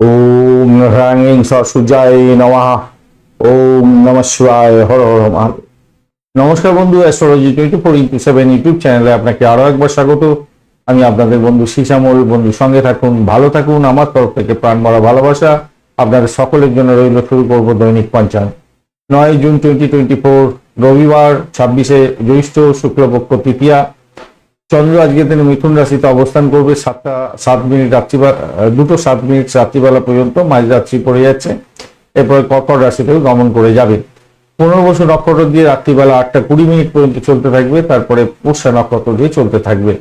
ওম হ্রাং সূর্যায় নমঃ। ওম নম শিবায়, হর হর মহাদেব নমস্কার বন্ধু, astrology twenty four into seven YouTube চ্যানেলে আপনাকে আরও একবার স্বাগত। আমি আপনাদের বন্ধু শিশামল বন্ধু, সঙ্গে থাকুন, ভালো থাকুন। আমার তরফ থেকে প্রাণ ভরা ভালোবাসা আপনাদের সকলের জন্য রইল শুরু করব দৈনিক পঞ্চাঙ্গ নয় জুন টোয়েন্টি টোয়েন্টি ফোর, রবিবার, ছাব্বিশে জ্যৈষ্ঠ শুক্লপক্ষ তৃতীয়া। চন্দ্র আজকে দিনে মিথুন রাশিতে অবস্থান করবে সাতটা সাত মিনিট রাত্রিবেলা দুটো সাত মিনিট রাত্রিবেলা পর্যন্ত মাঝরাত্রি পড়ে যাচ্ছে। এরপরে কর্কট রাশিতেও গমন করে যাবে। পনেরো বছর নক্ষত্র দিয়ে রাত্রিবেলা আটটা কুড়ি মিনিট পর্যন্ত চলতে থাকবে, তারপরে পুষ্যা নক্ষত্র দিয়ে চলতে থাকবে।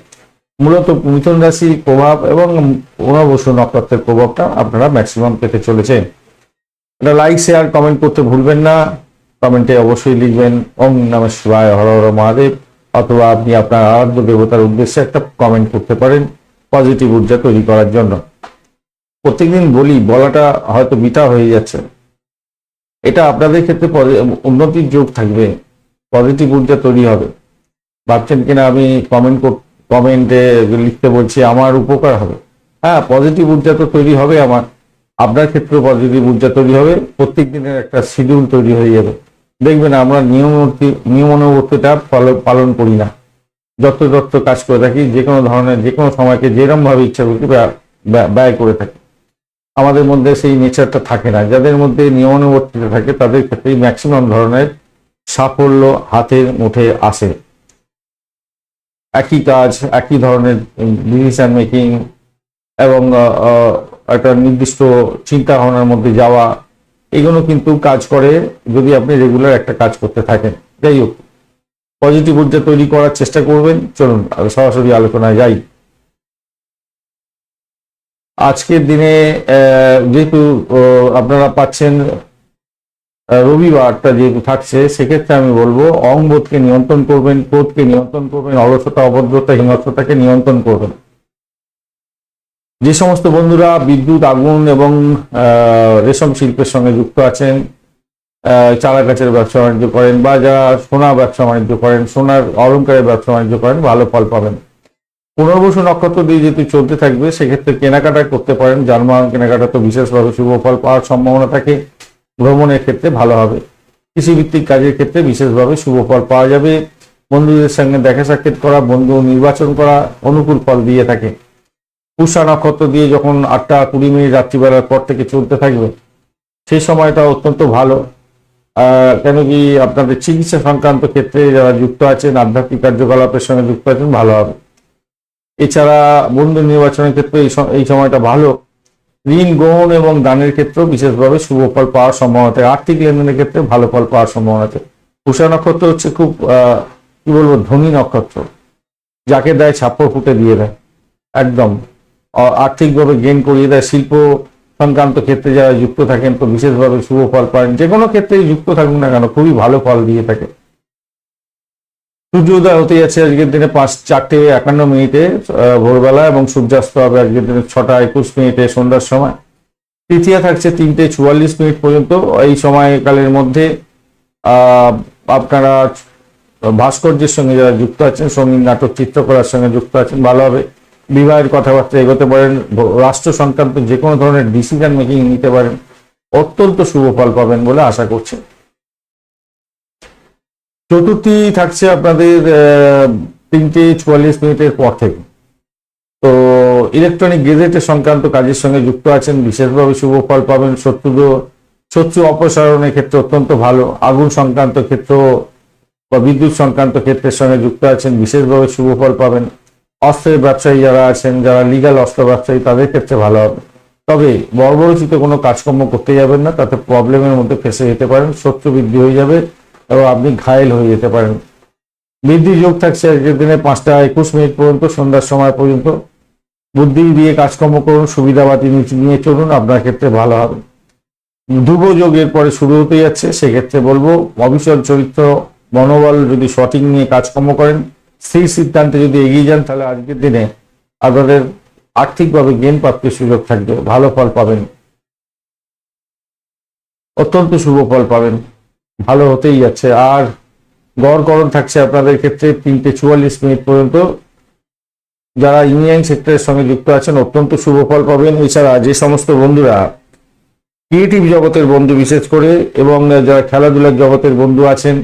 মূলত মিথুন রাশির প্রভাব এবং পনেরো বছর নক্ষত্রের প্রভাবটা আপনারা ম্যাক্সিমাম পেতে চলেছেন। এটা লাইক শেয়ার কমেন্ট করতে ভুলবেন না। কমেন্টে অবশ্যই লিখবেন। ওম নম শিবায়, হর হর মহাদেব। অথবা আপনি আপনার আরাধ্য দেবতার উদ্দেশ্যে একটা কমেন্ট করতে পারেন পজিটিভ ঊর্জা তৈরি করার জন্য। প্রত্যেকদিন বলি, বলাটা হয়তো বিটা হয়ে যাচ্ছে। এটা আপনাদের ক্ষেত্রে উন্নতির যোগ থাকবে পজিটিভ ঊর্জা তৈরি হবে। ভাবছেন কিনা আমি কমেন্ট কমেন্টে লিখতে বলছি, আমার উপকার হবে। হ্যাঁ পজিটিভ ঊর্জা তো তৈরি হবে আমার। আপনার ক্ষেত্রেও পজিটিভ ঊর্জা তৈরি হবে। প্রত্যেক দিনের একটা শিডিউল তৈরি হয়ে যাবে। দেখবেন আমরা নিয়মবর্তী নিয়মানুবর্তিতা পাল- পালন করি না। যত যত কাজ করে থাকি যে কোনো ধরনের যে কোনো সময়কে যেরকম ভাবে ইচ্ছা করি ব্যয়- করে থাকি। আমাদের মধ্যে সেই নেচারটা থাকে না। যাদের মধ্যে নিয়মানুবর্তিতা থাকে, তাদের ক্ষেত্রেই ম্যাক্সিমাম ধরনের সাফল্য হাতের মুঠে আসে। একই কাজ, একই ধরনের ডিসিশন মেকিং এবং একটা নির্দিষ্ট চিন্তা ভাবনার মধ্যে যাওয়া এগুলো কিন্তু কাজ করে যদি আপনি রেগুলার একটা কাজ করতে থাকেন। যাই হোক পজিটিভ ঊর্জা তৈরি করার চেষ্টা করবেন। চলুন সরাসরি আলোচনায় যাই। আজকের দিনে যেহেতু আপনারা পাচ্ছেন রবিবারটা যেহেতু থাকছে, সেক্ষেত্রে আমি বলব অহংবোধকে নিয়ন্ত্রণ করবেন, ক্রোধকে নিয়ন্ত্রণ করবেন, অলসতা, অভদ্রতা, হিংস্রতাকে নিয়ন্ত্রণ করবেন। যে সমস্ত বন্ধুরা বিদ্যুৎ, আগুন এবং রেশম শিল্পের সঙ্গে যুক্ত আছেন চারা গাছের ব্যবসা বাণিজ্য করেন বা যারা সোনা ব্যবসা বাণিজ্য করেন, সোনার অলঙ্কারের ব্যবসা বাণিজ্য করেন, ভালো ফল পাবেন। পুনর্বসু নক্ষত্র দিয়ে যেহেতু চলতে থাকবে, সেক্ষেত্রে কেনাকাটা করতে পারেন। যানবাহন কেনাকাটা তো বিশেষভাবে শুভ ফল পাওয়ার সম্ভাবনা থাকে। ভ্রমণের ক্ষেত্রে ভালো হবে। কৃষিভিত্তিক কাজের ক্ষেত্রে বিশেষভাবে শুভ ফল পাওয়া যাবে। বন্ধুদের সঙ্গে দেখা সাক্ষাৎ করা, বন্ধু নির্বাচন করা অনুকূল ফল দিয়ে থাকে। পুষা নক্ষত্র দিয়ে যখন আটটা কুড়ি মিনিট রাত্রিবেলার পর থেকে চলতে থাকবে সেই সময়টা অত্যন্ত ভালো। কেন কি আপনাদের চিকিৎসা সংক্রান্ত ক্ষেত্রে যারা যুক্ত আছেন, আধ্যাত্মিক কার্যকলাপের সঙ্গে যুক্ত আছেন, ভালো হবে। এছাড়া বন্ধু নির্বাচনের ক্ষেত্রে এই সময়টা ভালো। ঋণ, গ্রহণ এবং দানের ক্ষেত্রেও বিশেষভাবে শুভ ফল পাওয়ার সম্ভাবনা থাকে আর্থিক লেনদেনের ক্ষেত্রে ভালো ফল পাওয়ার সম্ভাবনা আছে। পুষা নক্ষত্র হচ্ছে খুব কি বলব, ধনী নক্ষত্র। যাকে দেয় ছাপ্পড় ফুটে দিয়ে দেয়। একদম। আর্থিকভাবে গেন করিয়ে দেয়, শিল্প সংক্রান্ত ক্ষেত্রে যারা যুক্ত থাকেন, তো বিশেষভাবে শুভ ফল পান। যে কোনো ক্ষেত্রেই যুক্ত থাকুন না কেন, খুবই ভালো ফল দিয়ে থাকে। সূর্যোদয় হতে যাচ্ছে আজকের দিনে পাঁচ, চারটে, একান্ন মিনিটে ভোরবেলা এবং সূর্যাস্ত হবে আজকের দিনে ছটা, একুশ মিনিটে সন্ধ্যার সময়। তৃতীয়া থাকছে তিনটে চুয়াল্লিশ মিনিট পর্যন্ত। এই সময়কালের মধ্যে আপনারা ভাস্কর্যের সঙ্গে যারা যুক্ত আছেন, সংগীত, নাটক, চিত্রকলার সঙ্গে যুক্ত আছেন, ভালো হবে। বিবাহের কথাবার্তা এগোতে পারেন রাষ্ট্র সংক্রান্ত যে কোনো ধরনের ডিসিশন মেকিং নিতে পারেন, অত্যন্ত শুভ ফল পাবেন বলে আশা করছি। চতুর্থী থাকছে আপনাদের তিনটে চুয়াল্লিশ মিনিটের পর থেকে। তো ইলেকট্রনিক গেজেটের সংক্রান্ত কাজের সঙ্গে যুক্ত আছেন, বিশেষভাবে শুভ ফল পাবেন শত্রু শত্রু অপসারণের ক্ষেত্রে অত্যন্ত ভালো, আগুন সংক্রান্ত ক্ষেত্র বা বিদ্যুৎ সংক্রান্ত ক্ষেত্রের সঙ্গে যুক্ত আছেন, বিশেষভাবে শুভ ফল পাবেন। অস্ত্রের ব্যবসায়ী যারা আছেন, যারা লিগাল অস্ত্র ব্যবসায়ী, তাদের ক্ষেত্রে ভালো হবে। তবে বর্বরচিত কোনো কাজকর্ম করতে যাবেন না, তাতে প্রবলেমের মধ্যে ফেসে যেতে পারেন, শত্রু বৃদ্ধি হয়ে যাবে এবং আপনি ঘায়েল হয়ে যেতে পারেন। বৃদ্ধি যোগ থাকছে আজকের দিনে পাঁচটা একুশ মিনিট পর্যন্ত, সন্ধ্যার সময় পর্যন্ত। বুদ্ধি দিয়ে কাজকর্ম করুন সুবিধাবাদী নিচে নিয়ে চলুন, আপনার ক্ষেত্রে ভালো হবে। ধ্রুব যোগের পরে শুরু হতে যাচ্ছে, সেক্ষেত্রে বলব অবিচল চরিত্র মনোবল যদি সঠিক নিয়ে কাজকর্ম করেন স্থির সিদ্ধান্তে যদি এগিয়ে যান, তাহলে আজকের দিনে আপনাদের আর্থিকভাবে জ্ঞান প্রাপ্তির সুযোগ থাকবে, ভালো ফল পাবেন। অত্যন্ত শুভ ফল পাবেন, ভালো হতেই যাচ্ছে। আর গড় গড়করণ থাকছে আপনাদের ক্ষেত্রে তিনটে চুয়াল্লিশ মিনিট পর্যন্ত। যারা ইঞ্জিনিয়ারিং সেক্টরের সঙ্গে যুক্ত আছেন, অত্যন্ত শুভ ফল পাবেন। এছাড়া যে সমস্ত বন্ধুরা ক্রিয়েটিভ জগতের বন্ধু বিশেষ করে, এবং যারা খেলাধুলার জগতের বন্ধু আছেন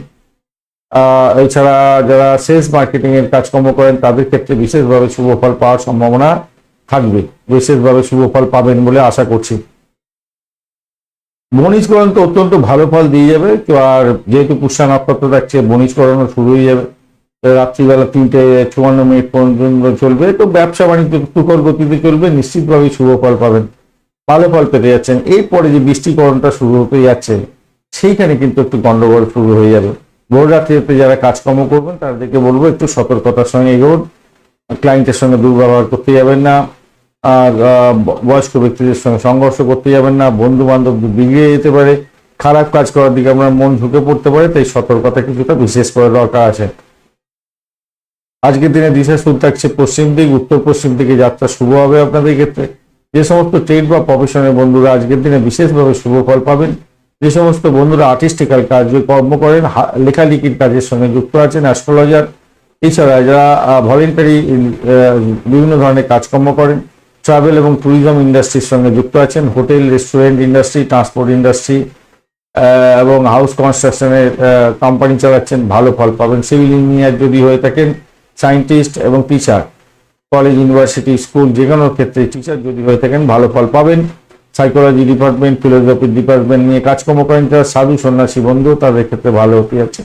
এছাড়া যারা সেলস মার্কেটিং এর কাজকর্ম করেন, তাদের ক্ষেত্রে বিশেষভাবে শুভ ফল পাওয়ার সম্ভাবনা থাকবে। বিশেষভাবে শুভ ফল পাবেন বলে আশা করছি। বণিজকরণ তো অত্যন্ত ভালো ফল দিয়ে যাবে। আর যেহেতু পুষ্যা নক্ষত্র থাকছে, বণিজকরণও শুরু হয়ে যাবে। রাত্রিবেলা তিনটে চুয়ান্ন মিনিট পর্যন্ত চলবে। তো ব্যবসা বাণিজ্য তুকর গতিতে চলবে। নিশ্চিতভাবেই শুভ ফল পাবেন। ভালো ফল পেতে যাচ্ছেন। এরপরে যে বৃষ্টিকরণটা শুরু হতে যাচ্ছে, সেইখানে কিন্তু একটু গন্ডগোল শুরু হয়ে যাবে। ভোর রাত্রিতে যারা কাজকর্ম করবেন, তাদেরকে বলব একটু সতর্কতার সঙ্গে এগোন ক্লায়েন্টের সঙ্গে দুর্ব্যবহার করতে যাবেন না। আর বয়স্ক ব্যক্তিদের সঙ্গে সংঘর্ষ করতে যাবেন না। বন্ধু বান্ধব বিগড়ে যেতে পারে। খারাপ কাজ করার দিকে আপনার মন ঝুঁকে পড়তে পারে, তাই সতর্কতা কিছুটা বিশেষ করে দরকার আছে। আজকের দিনে দিশা শুরু থাকছে পশ্চিম দিক, উত্তর পশ্চিম দিকে যাত্রা শুভ হবে আপনাদের ক্ষেত্রে। যে সমস্ত ট্রেড বা প্রফেশনের বন্ধুরা আজকের দিনে বিশেষভাবে শুভ ফল পাবেন। যে সমস্ত বন্ধুরা আর্টিস্টিক্যাল কাজ কর্ম করেন লেখালেখির কাজের সঙ্গে যুক্ত আছেন অ্যাস্ট্রোলজার এছাড়া যারা ভলেন্টারি বিভিন্ন ধরনের কাজকর্ম করেন ট্রাভেল এবং ট্যুরিজম ইন্ডাস্ট্রির সঙ্গে যুক্ত আছেন hotel restaurant industry transport industry এবং হাউস কনস্ট্রাকশনের কোম্পানি চালাচ্ছেন, ভালো ফল পাবেন। সিভিল ইঞ্জিনিয়ার যদি হয়ে থাকেন সায়েন্টিস্ট এবং টিচার কলেজ ইউনিভার্সিটি স্কুল যে কোনো ক্ষেত্রে টিচার যদি হয়ে থাকেন, ভালো ফল পাবেন। সাইকোলজি ডিপার্টমেন্ট ফিলোসফি ডিপার্টমেন্ট নিয়ে কাজকর্ম করেন, যারা সাধু, সন্ন্যাসী, বন্ধু, তাদের ক্ষেত্রে ভালো হতে যাচ্ছে।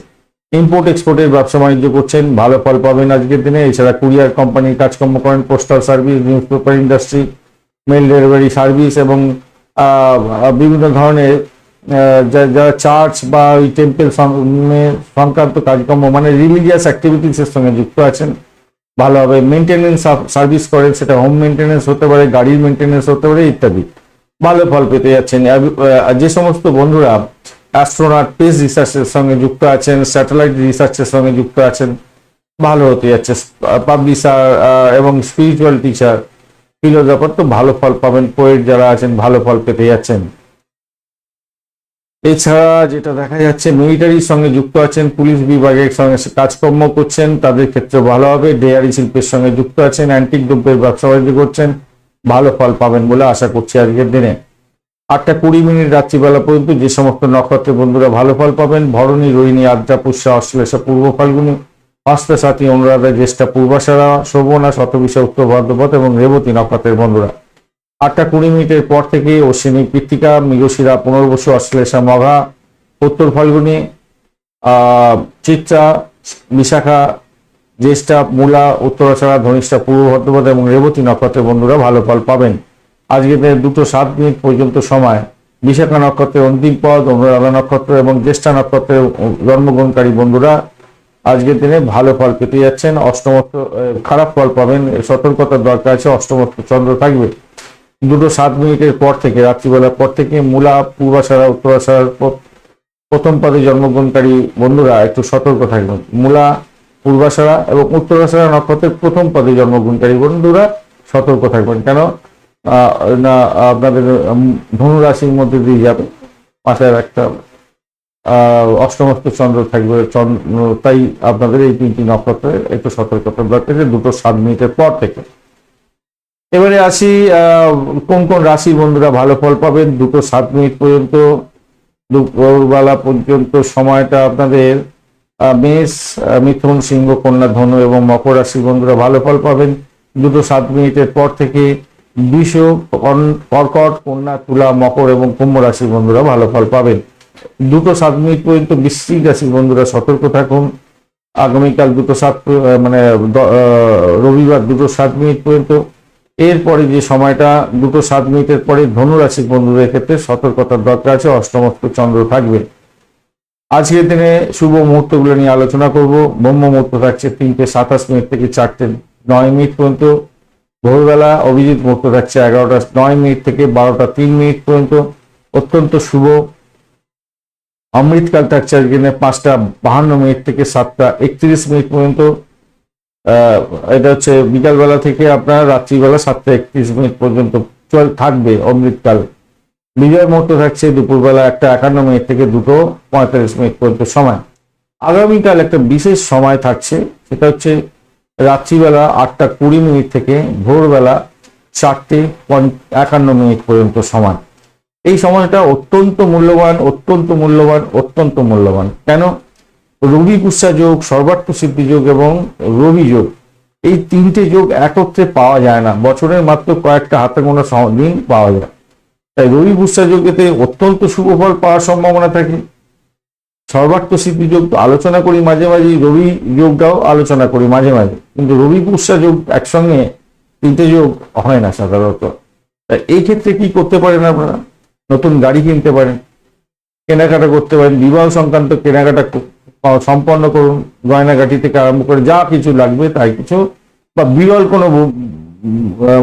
ইম্পোর্ট এক্সপোর্টের ব্যবসা বাণিজ্য করছেন, ভালো ফল পাবেন আজকের দিনে। এছাড়া কুরিয়ার কোম্পানির কাজকর্ম করেন postal service newspaper industry mail delivery service এবং বিভিন্ন ধরনের যারা চার্চ বা ওই টেম্পেল সংক্রান্ত কাজকর্ম মানে রিলিজিয়াস অ্যাক্টিভিটিসের সঙ্গে যুক্ত আছেন। ভালোভাবে মেনটেনেন্স সার্ভিস করেন, সেটা হোম মেনটেনেন্স হতে পারে, গাড়ির মেনটেনেন্স হতে পারে, ইত্যাদি। ভালো ফল পেতে যাচ্ছেন। যে সমস্ত বন্ধুরা অ্যাস্ট্রোনাট স্পেস রিসার্চের সঙ্গে যুক্ত আছেন স্যাটেলাইট রিসার্চের সঙ্গে যুক্ত আছেন, ভালো হতে যাচ্ছে। পাবলিশার এবং স্পিরিচুয়াল টিচার ফিলোজফার তো ভালো ফল পাবেন পোয়েট যারা আছেন ভালো ফল পেতে যাচ্ছেন। এছাড়া যেটা দেখা যাচ্ছে মিলিটারির সঙ্গে যুক্ত আছেন, পুলিশ বিভাগের সঙ্গে কাজকর্ম করছেন, তাদের ক্ষেত্রে ভালো হবে। ডেয়ারি শিল্পের সঙ্গে যুক্ত আছেন অ্যান্টিক দ্রব্যের ব্যবসা বাণিজ্য করছেন। ভালো ফল পাবেন বলে আশা করছি আজকের দিনে। আটটা কুড়ি মিনিট রাত্রিবেলা পর্যন্ত যে সমস্ত নক্ষত্রের বন্ধুরা ভালো ফল পাবেন, ভরণী, রোহিণী, আদ্রা, পুষ্যা, অশ্লেষা, পূর্ব ফাল্গুনি হস্তা সাথী অনুরাধা, জ্যেষ্ঠা, পূর্বাশারা, শোভনা, শতবিশা, উত্তর ভদ্রপথ এবং রেবতী নক্ষত্রের বন্ধুরা। আটটা কুড়ি মিনিটের পর থেকে অশ্বিনী কৃত্তিকা, মৃগশিরা, পুনর্বসু, অশ্লেষা, মঘা, উত্তর ফাল্গুনি চিত্রা, বিশাখা জ্যেষ্ঠা, মূলা উত্তরাষাঢ়া ধনিষ্ঠা পূর্ব ভদ্রপদ এবং রেবতী নক্ষত্রের বন্ধুরা ভালো ফল পাবেন। আজকে দুটো সাত মিনিট পর্যন্ত সময়। বিশাখা নক্ষত্রের অন্তিম পদ, অনুরাধা নক্ষত্র এবং জ্যেষ্ঠা নক্ষত্রের জন্মগ্রহণকারী বন্ধুরা, আজকের দিনে ভালো ফল পেতে যাচ্ছেন। অষ্টমস্ত খারাপ ফল পাবেন। সতর্কতার দরকার আছে, অষ্টমস্ত চন্দ্র থাকবে। দুটো সাত মিনিটের পর থেকে, রাত্রিবেলার পর থেকে মূলা পূর্বাশারা উত্তরাশারার প- প্রথম পদে জন্মগ্রহণকারী বন্ধুরা, একটু সতর্ক থাকবেন। মূলা পূর্বাশারা এবং উত্তরাশারা নক্ষত্রের প্রথম পদে জন্মগ্রহণকারী বন্ধুরা সতর্ক থাকবেন। কেন? না আপনাদের উম, ধনু রাশির মধ্যে দিয়ে যাবে মাথায় হবে। অষ্টমস্ত চন্দ্র থাকবে। চন্দ্র তাই আপনাদের এই তিনটি নক্ষত্রে একটু সতর্কতার দরকার দুটো সাত মিনিটের পর থেকে। এবারে আসি কোন কোন রাশি বন্ধুরা ভালো ফল পাবেন? দুটো সাত মিনিট পর্যন্ত দুপুরবেলা পর্যন্ত সময়টা আপনাদের মেষ মিথুন, সিংহ, কন্যা, ধনু এবং মকর রাশি বন্ধুরা ভালো ফল পাবেন। দুটো সাত মিনিটের পর থেকে বিষ কর্কট, কন্যা, তুলা, মকর এবং কুম্ভ রাশি বন্ধুরা ভালো ফল পাবেন। দুটো সাত মিনিট পর্যন্ত বৃশ্চিক রাশি বন্ধুরা সতর্ক থাকুন। আগামীকাল দুটো সাত মানে রবিবার দুটো সাত মিনিট পর্যন্ত। এরপরে যে সময়টা, দুটো সাত মিনিটের পরে ধনুরাশির বন্ধুদের ক্ষেত্রে সতর্কতার দরকার আছে, অষ্টমস্ত চন্দ্র থাকবে। আজকের দিনে শুভ মুহূর্তগুলো নিয়ে আলোচনা করব। ব্রহ্ম মুহূর্ত থাকছে তিনটে সাতাশ মিনিট থেকে চারটে নয় মিনিট পর্যন্ত। ভোরবেলা অভিজিৎ মুহূর্ত থাকছে এগারোটা নয় মিনিট থেকে বারোটা তিন মিনিট পর্যন্ত। অত্যন্ত শুভ। অমৃতকাল থাকছে আজকের দিনে পাঁচটা বাহান্ন মিনিট থেকে সাতটা একত্রিশ মিনিট পর্যন্ত। এটা হচ্ছে বিকালবেলা থেকে আপনার রাত্রিবেলা সাতটা একত্রিশ মিনিট পর্যন্ত চল, থাকবে অমৃতকাল। বিজয় মুহূর্ত থাকছে দুপুরবেলা একটা একান্ন মিনিট থেকে দুটো পঁয়তাল্লিশ মিনিট পর্যন্ত সময়। আগামীকাল একটা বিশেষ সময় থাকছে, সেটা হচ্ছে রাত্রিবেলা আটটা কুড়ি মিনিট থেকে ভোরবেলা চারটে একান্ন মিনিট পর্যন্ত সময়। এই সময়টা অত্যন্ত মূল্যবান অত্যন্ত মূল্যবান অত্যন্ত মূল্যবান। কেন? রবি পুষ্যা যোগ, সর্বার্থ সিদ্ধি যোগ এবং রবি যোগ, এই তিনটে যোগ একত্রে পাওয়া যায় না। বছরের মাত্র কয়েকটা হাতে গোনা দিন পাওয়া যায়। তাই রবি পুষ্যা যোগেতে অত্যন্ত শুভ ফল পাওয়ার সম্ভাবনা থাকে। সর্বার্থ সিদ্ধি যোগ আলোচনা করি মাঝে মাঝে, রবি যোগটাও আলোচনা করি মাঝে মাঝে। কিন্তু রবি পুষ্যা যোগ একসঙ্গে তিনটে যোগ হয় না সাধারণত। তাই এই ক্ষেত্রে কি করতে পারেন আপনারা? নতুন গাড়ি কিনতে পারেন, কেনাকাটা করতে পারেন, বিবাহ সংক্রান্ত কেনাকাটা সম্পন্ন করুন গয়নাগাটি থেকে আরম্ভ করে যা কিছু লাগবে তাই কিছু বা বিরল কোনো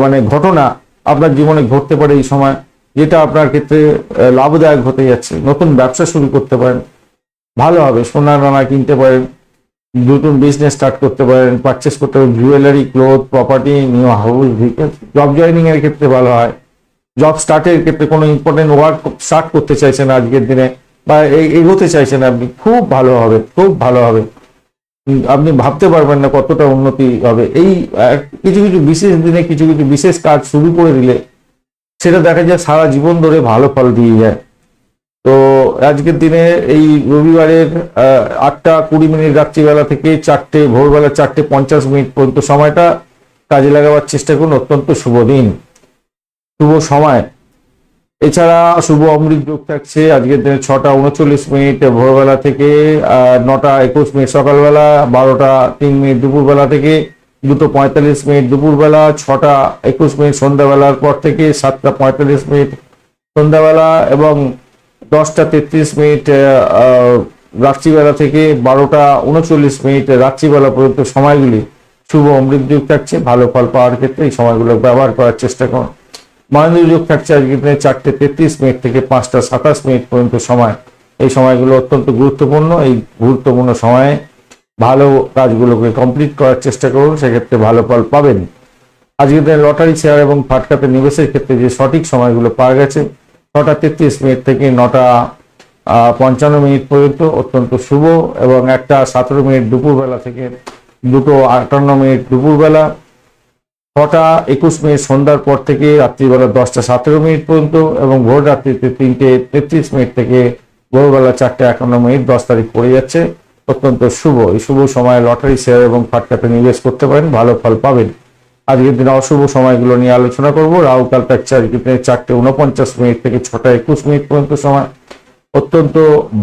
মানে ঘটনা আপনার জীবনে ঘটতে পারে এই সময়। যেটা আপনার ক্ষেত্রে লাভদায়ক হতে যাচ্ছে। নতুন ব্যবসা শুরু করতে পারেন, ভালো হবে। সোনা দানা কিনতে পারেন, নতুন বিজনেস স্টার্ট করতে পারেন পারচেস করতে পারেন jewellery cloth property new house vehicle job joining এর ক্ষেত্রে ভালো হয়। জব স্টার্টের ক্ষেত্রে কোনো ইম্পর্টেন্ট ওয়ার্ক স্টার্ট করতে চাইছেন আজকের দিনে, বা এগোতে চাইছেন আপনি, খুব ভালো হবে, খুব ভালো হবে। আপনি ভাবতে পারবেন না কতটা উন্নতি হবে। এই কিছু কিছু বিশেষ দিনে কিছু কিছু বিশেষ কাজ শুরু করে দিলে সেটা দেখা যায় সারা জীবন ধরে ভালো ফল দিয়ে যায়। তো আজকের দিনে এই রবিবারের আটটা কুড়ি মিনিট রাত্রিবেলা থেকে চারটে, ভোরবেলা চারটে পঞ্চাশ মিনিট পর্যন্ত সময়টা কাজে লাগাবার চেষ্টা করুন। অত্যন্ত শুভ দিন, শুভ সময়। এছাড়া শুভ অমৃত যোগ থাকছে আজকের দিনে ছটা উনচল্লিশ মিনিট, ভোরবেলা থেকে নটা একুশ মিনিট, সকালবেলা বারোটা তিন মিনিট, দুপুরবেলা থেকে দুটো পঁয়তাল্লিশ মিনিট দুপুরবেলা, ছটা একুশ মিনিট সন্ধ্যাবেলার পর থেকে সাতটা পঁয়তাল্লিশ মিনিট সন্ধ্যাবেলা এবং দশটা তেত্রিশ মিনিট রাত্রিবেলা থেকে বারোটা উনচল্লিশ মিনিট রাত্রিবেলা পর্যন্ত সময়গুলি শুভ অমৃত যুগ থাকছে, ভালো ফল পাওয়ার ক্ষেত্রে এই সময়গুলো ব্যবহার করার চেষ্টা করুন। মহেন্দ্র যুগ থাকছে আজকে দিনে চারটে তেত্রিশ মিনিট থেকে পাঁচটা সাতাশ মিনিট পর্যন্ত সময়। এই সময়গুলো অত্যন্ত গুরুত্বপূর্ণ, এই গুরুত্বপূর্ণ সময়ে ভালো কাজগুলোকে কমপ্লিট করার চেষ্টা করুন, সেক্ষেত্রে ভালো ফল পাবেন। আজকের দিনে লটারি শেয়ার এবং ফাটকাতে নিবেশের ক্ষেত্রে যে সঠিক সময়গুলো পাওয়া গেছে ছটা তেত্রিশ মিনিট থেকে নটা পঞ্চান্ন মিনিট পর্যন্ত অত্যন্ত শুভ এবং একটা সতেরো মিনিট দুপুরবেলা থেকে দুটো আটান্ন মিনিট দুপুরবেলা, ছটা একুশ মিনিট সন্ধ্যার পর থেকে রাত্রিবেলা দশটা সতেরো মিনিট পর্যন্ত এবং ভোর রাত্রিতে তিনটে তেত্রিশ মিনিট থেকে ভোরবেলা চারটে একান্ন মিনিট দশ তারিখ পড়ে যাচ্ছে। অত্যন্ত শুভ। এই শুভ সময়ে লটারি শেয়ার এবং ফাটকাতে নিবেশ করতে পারেন, ভালো ফল পাবেন। আজকের দিনে অশুভ সময়গুলো নিয়ে আলোচনা করব। রাহুকাল আজকের দিনে চারটে উনপঞ্চাশ মিনিট থেকে ছটা একুশ মিনিট পর্যন্ত সময়। অত্যন্ত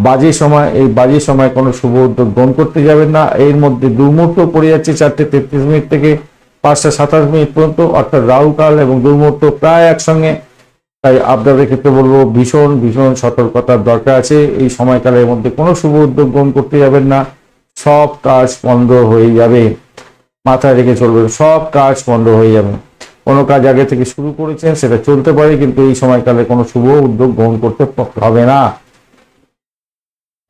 বাজে সময়। এই বাজে সময় কোনো শুভ উদ্যোগ গ্রহণ করতে যাবেন না। এর মধ্যে দুর্মুহূর্ত পড়ে যাচ্ছে চারটে তেত্রিশ মিনিট থেকে পাঁচটা সাতাশ মিনিট পর্যন্ত। অর্থাৎ রাহুকাল এবং দুর্মুহূর্ত প্রায় একসঙ্গে। তাই আপনাদের ক্ষেত্রে বলব, ভীষণ ভীষণ সতর্কতার দরকার আছে। এই সময়কালের মধ্যে কোনো শুভ উদ্যোগ গ্রহণ করতে যাবেন না। সব কাজ বন্ধ হয়ে যাবে। মাথায় রেখে চলবেন সব কাজ বন্ধ হয়ে যাবে। কোনো কাজ আগে থেকে শুরু করেছেন, সেটা চলতে পারে, কিন্তু এই সময়কালে কোনো শুভ উদ্যোগ গ্রহণ করতে হবে না।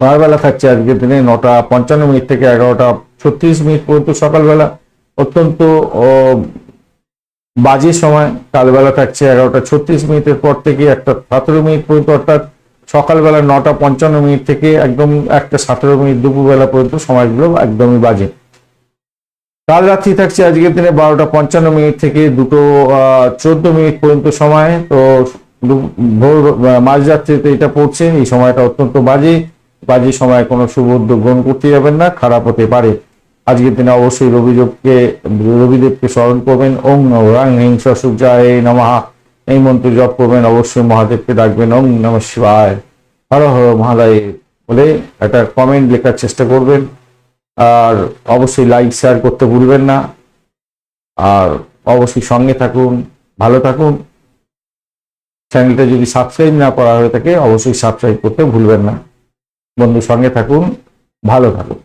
সকালবেলা থাকছে আজকের দিনে নটা পঞ্চান্ন মিনিট থেকে এগারোটা ছত্রিশ মিনিট পর্যন্ত সকালবেলা। অত্যন্ত বাজে সময়, কালবেলা থাকছে এগারোটা ছত্রিশ মিনিটের পর থেকে একটা সতেরো মিনিট পর্যন্ত, অর্থাৎ সকালবেলা নটা পঞ্চান্ন মিনিট থেকে একদম একটা সতেরো মিনিট দুপুরবেলা পর্যন্ত সময়গুলো একদমই বাজে। কাল রাত্রি থাকছে আজকের দিনে বারোটা পঞ্চান্ন মিনিট থেকে দুটো চোদ্দ মিনিট পর্যন্ত সময়। তো ভোর মাঝরাত্রিতে এটা পড়ছে, এই সময়টা অত্যন্ত বাজে। বাজে সময় কোনো উদ্যোগ গ্রহণ করতে যাবেন না, খারাপ হতে পারে। আজকের দিনে অবশ্যই রবিদেবকে রবিদেবকে স্মরণ করবেন। ওং রাং হিংস সূর্যায় নমঃ। এই মন্ত্র জপ করবেন, অবশ্যই মহাদেবকে ডাকবেন, ওং নম শিবায়। হর হর মহালয় বলে একটা কমেন্ট লেখার চেষ্টা করবেন। আর অবশ্যই লাইক শেয়ার করতে ভুলবেন না। আর অবশ্যই সঙ্গে থাকুন, ভালো থাকুন। চ্যানেলটা যদি সাবস্ক্রাইব না করা হয়ে থাকে, অবশ্যই সাবস্ক্রাইব করতে ভুলবেন না। বন্ধু, সঙ্গে থাকুন, ভালো থাকুন।